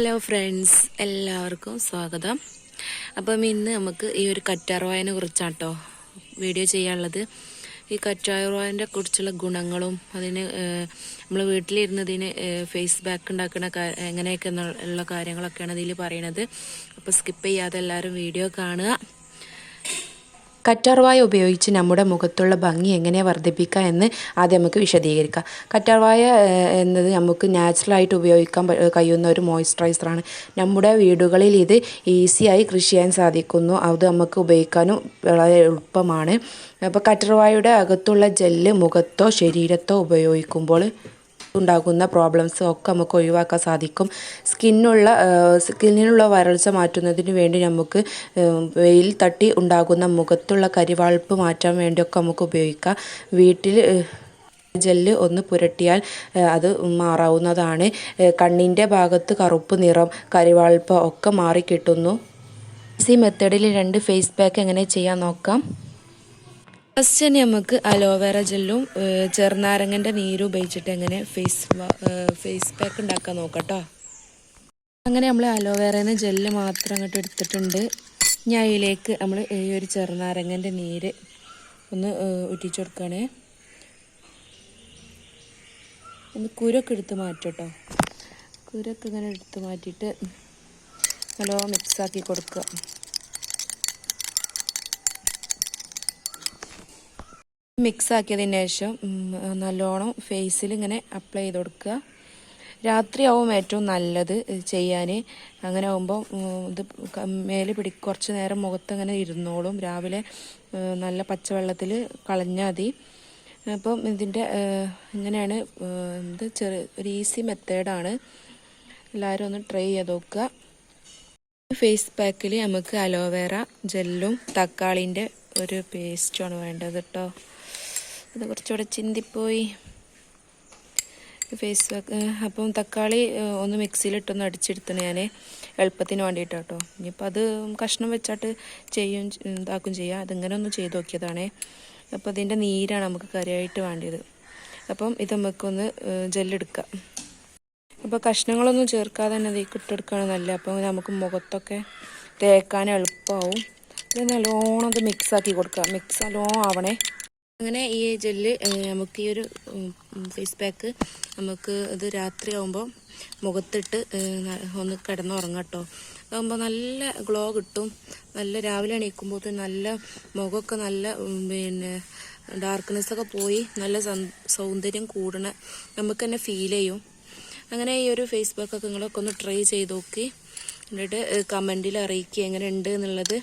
Hello friends എല്ലാവർക്കും സ്വാഗതം. അപ്പം ഇന്ന് നമുക്ക് ഈ ഒരു കറ്റാർവായനെ കുറിച്ചാണ് കേട്ടോ വീഡിയോ ചെയ്യാനുള്ളത്. ഈ കറ്റാർവായനെ കുറിച്ചുള്ള ഗുണങ്ങളും അതിന് നമ്മൾ വീട്ടിലിരുന്നതിന് ഫേസ് ബാക്ക് ഉണ്ടാക്കുന്ന എങ്ങനെയൊക്കെ ഉള്ള കാര്യങ്ങളൊക്കെയാണ് ഇതിൽ പറയണത്. അപ്പോൾ സ്കിപ്പ് ചെയ്യാതെ എല്ലാവരും വീഡിയോ കാണുക. കറ്റാർവായ ഉപയോഗിച്ച് നമ്മുടെ മുഖത്തുള്ള ഭംഗി എങ്ങനെ വർദ്ധിപ്പിക്കാം എന്ന് ആദ്യം നമുക്ക് വിശദീകരിക്കാം. കറ്റാർവായ എന്നത് നമുക്ക് നാച്ചുറലായിട്ട് ഉപയോഗിക്കാൻ കഴിയുന്ന ഒരു മോയ്സ്ചറൈസറാണ് നമ്മുടെ വീടുകളിൽ ഇത് ഈസിയായി കൃഷി ചെയ്യാൻ സാധിക്കുന്നു. അത് നമുക്ക് ഉപയോഗിക്കാനും വളരെ എളുപ്പമാണ്. അപ്പോൾ കറ്റാർവായയുടെ അകത്തുള്ള ജെല്ല് മുഖത്തോ ശരീരത്തോ ഉപയോഗിക്കുമ്പോൾ ഉണ്ടാകുന്ന പ്രോബ്ലംസ് ഒക്കെ നമുക്ക് ഒഴിവാക്കാൻ സാധിക്കും. സ്കിന്നുള്ള സ്കിന്നിനുള്ള വരൾച്ച മാറ്റുന്നതിന് വേണ്ടി നമുക്ക് വെയിൽ തട്ടി ഉണ്ടാകുന്ന മുഖത്തുള്ള കരിവാൾപ്പ് മാറ്റാൻ വേണ്ടിയൊക്കെ നമുക്ക് ഉപയോഗിക്കാം. വീട്ടിൽ ജെല്ല് ഒന്ന് പുരട്ടിയാൽ അത് മാറാവുന്നതാണ്. കണ്ണിന്റെ ഭാഗത്ത് കറുപ്പ് നിറം കരിവാൾപ്പ് ഒക്കെ മാറിക്കിട്ടുന്നു സി മെത്തേഡിൽ രണ്ട് ഫേസ് പാക്ക് എങ്ങനെ ചെയ്യാൻ നോക്കാം? ഫസ്റ്റ് തന്നെ നമുക്ക് അലോവേറ ജെല്ലും ചെറുനാരങ്ങന്റെ നീരും ഉപയോഗിച്ചിട്ട് എങ്ങനെ ഫേസ് ഫേസ് പാക്ക് ഉണ്ടാക്കാൻ നോക്കട്ടോ. അങ്ങനെ നമ്മൾ അലോവേറേന്ന് ജെല്ല് മാത്രം അങ്ങോട്ട് എടുത്തിട്ടുണ്ട്. ഇനി അതിലേക്ക് നമ്മൾ ഈ ഒരു ചെറുനാരങ്ങന്റെ നീര് ഒന്ന് ഉറ്റിച്ചു ഒന്ന് കുരൊക്കെ എടുത്ത് മാറ്റട്ടോ. കുരൊക്കെ ഇങ്ങനെ എടുത്ത് മാറ്റിയിട്ട് നല്ലോണം മിക്സാക്കി കൊടുക്കുക. മിക്സ് ആക്കിയതിന് ശേഷം നല്ലോണം ഫേസിൽ ഇങ്ങനെ അപ്ലൈ ചെയ്ത് കൊടുക്കുക. രാത്രിയാവും ഏറ്റവും നല്ലത് ചെയ്യാൻ അങ്ങനെ ആകുമ്പോൾ ഇത് മേൽ പിടി കുറച്ച് നേരം മുഖത്ത് ഇങ്ങനെ ഇരുന്നോളും. രാവിലെ നല്ല പച്ചവെള്ളത്തിൽ കളഞ്ഞാൽ മതി. അപ്പം ഇതിന്റെ ഇങ്ങനെയാണ് ഇത് ചെറു ഒരു ഈസി മെത്തേഡാണ് എല്ലാവരും ഒന്ന് ട്രൈ ചെയ്ത് നോക്കുക. ഫേസ് പാക്കിൽ നമുക്ക് അലോവേറ ജെല്ലും തക്കാളിന്റെ ഒരു പേസ്റ്റുമാണ് വേണ്ടത് കേട്ടോ അത് കുറച്ചുകൂടെ ചിന്തിപ്പോയി. ഫേസ് വാക്ക് അപ്പം തക്കാളി ഒന്ന് മിക്സിയിലിട്ടൊന്ന് അടിച്ചെടുത്തണേ ഞാൻ എളുപ്പത്തിന് വേണ്ടിയിട്ട് കേട്ടോ ഇനിയിപ്പോൾ അത് കഷ്ണം വെച്ചാട്ട് ചെയ്യും ഇതാക്കും ചെയ്യാം. അതിങ്ങനെ ഒന്ന് ചെയ്ത് നോക്കിയതാണേ. അപ്പോൾ അതിന്റെ നീരാണ് നമുക്ക് കറിയായിട്ട് വേണ്ടിയത്. അപ്പം ഇത് നമുക്കൊന്ന് ജെല്ലെടുക്കാം. അപ്പോൾ കഷ്ണങ്ങളൊന്നും ചേർക്കാതെ തന്നെ ഇതിൽ ഇട്ടെടുക്കുകയാണ് നല്ല അപ്പം നമുക്ക് മുഖത്തൊക്കെ തേക്കാൻ എളുപ്പമാവും ഇത് നല്ലോണം അത് മിക്സാക്കി കൊടുക്കുക. മിക്സ് നല്ലോണം ആവണേ. അങ്ങനെ ഈ ജെല്ല് നമുക്ക് ഈ ഒരു ഫേസ് പാക്ക് നമുക്ക് ഇത് രാത്രി ആകുമ്പോൾ മുഖത്തിട്ട് ഒന്ന് കിടന്നുറങ്ങാം കേട്ടോ അതാകുമ്പോൾ നല്ല ഗ്ലോ കിട്ടും. നല്ല രാവിലെ എണീക്കുമ്പോൾ നല്ല മുഖമൊക്കെ നല്ല പിന്നെ ഡാർക്ക്നെസ് ഒക്കെ പോയി നല്ല സൗന്ദര്യം കൂടണ നമുക്ക് തന്നെ ഫീൽ ചെയ്യും. അങ്ങനെ ഈ ഒരു ഫേസ് ഫേസ്ബുക്കൊക്കെ നിങ്ങളൊക്കെ ഒന്ന് ട്രൈ ചെയ്ത് നോക്കി. എന്നിട്ട് കമന്റിൽ അറിയിക്കുക എങ്ങനെ ഉണ്ട് എന്നുള്ളത്.